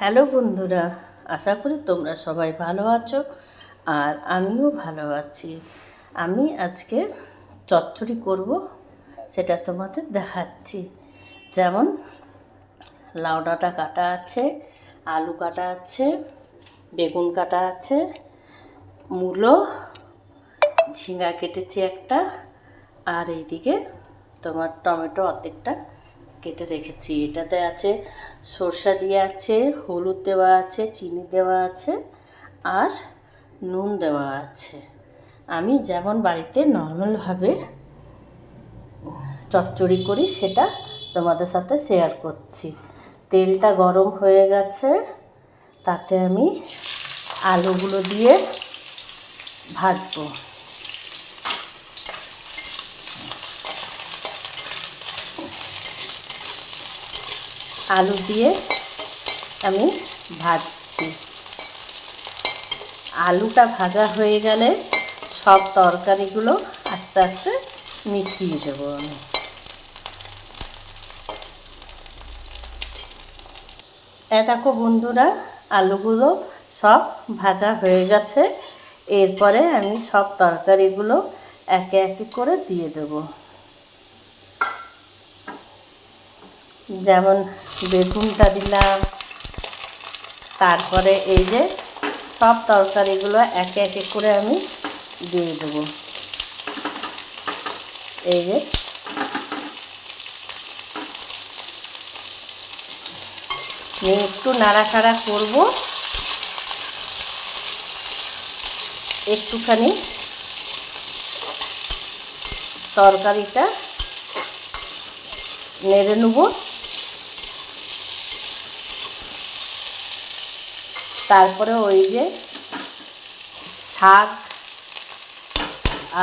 Hello বন্ধুরা, আশা করি তোমরা সবাই ভালো আছো আর আমিও ভালো আছি। আমি আজকে চচ্চড়ি করব, সেটা তোমাদের দেখাচ্ছি। যেমন লাউ ডাঁটা কাটা আছে, আলু কাটা আছে, বেগুন কাটা আছে, মূলো, ঝিঙা কেটেছি একটা, আর এইদিকে তোমার টমেটো অর্ধেকটা কেটে রেখেছি। এটাতে আছে সর্ষা দিয়ে আছে, হলুদ দেওয়া আছে, চিনি দেওয়া আছে আর নুন দেওয়া আছে। আমি যেমন বাড়িতে নর্মালভাবে চচ্চড়ি করি, সেটা তোমাদের সাথে শেয়ার করছি। তেলটা গরম হয়ে গেছে, তাতে আমি আলুগুলো দিয়ে ভাজবো। আলু দিয়ে আমি ভাজছি। আলুটা ভাজা হয়ে গেলে সব তরকারিগুলো আস্তে আস্তে মিশিয়ে দেবো আমি। এ দেখো বন্ধুরা, আলুগুলো সব ভাজা হয়ে গেছে। এরপরে আমি সব তরকারিগুলো একে একে করে দিয়ে দেবো। যেমন বেগুনটা দিলাম, তারপরে এই যে সব তরকারিগুলো একে একে করে আমি দিয়ে দেবো। এই যে একটু নাড়াচাড়া করব। একটুখানি তরকারিটা নেড়ে নেব। তারপরে ওই যে শাক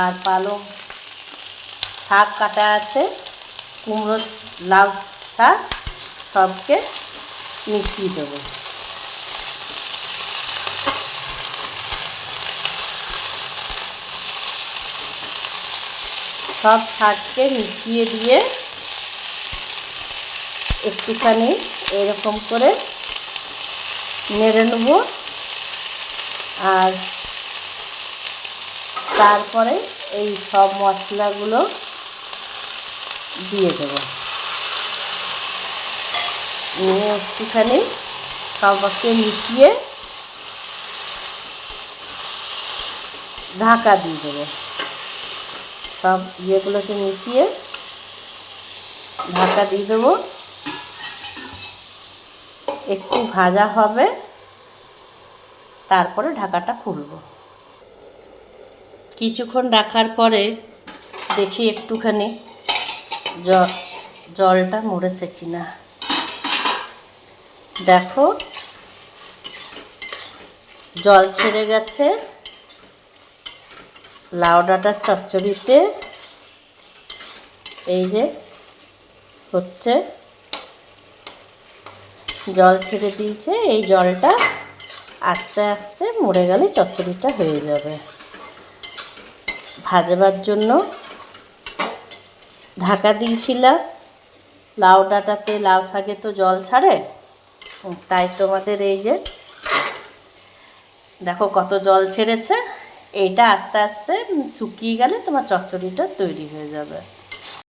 আর পালং শাক কাটা আছে, কুমড়ো, লাউ শাক সবকে মিশিয়ে দেবো। সব শাককে মিশিয়ে দিয়ে একটুখানি এরকম করে নেড়ে নেব। আর তারপরে এই সব মশলাগুলো দিয়ে দেব। নিয়ে একটুখানি সবকে মিশিয়ে ঢাকা দিয়ে দেবো। সব ইয়েগুলোকে মিশিয়ে ঢাকা দিয়ে দেবো। একটু ভাজা হবে, তারপরে ঢাকাটা খুলব। কিছুক্ষণ রাখার পরে দেখি একটুখানি জলটা মরেছে কিনা। দেখো, জল ছেড়ে গেছে লাউ ডাঁটার চচ্চড়িতে, এই যে হচ্ছে জল ছেড়ে দিয়েছে, এই জলটা আস্তে আস্তে মরে গেলে চচ্চড়িটা হয়ে যাবে। ভাজবার জন্য ঢাকা দিয়েছিলাম। লাউ ডাঁটাতে, লাউ শাকে তো জল ছাড়ে, তাই তোমাদের এই যে দেখো কত জল ছেড়েছে, এইটা আস্তে আস্তে শুকিয়ে গেলে তোমার চচ্চড়িটা তৈরি হয়ে যাবে।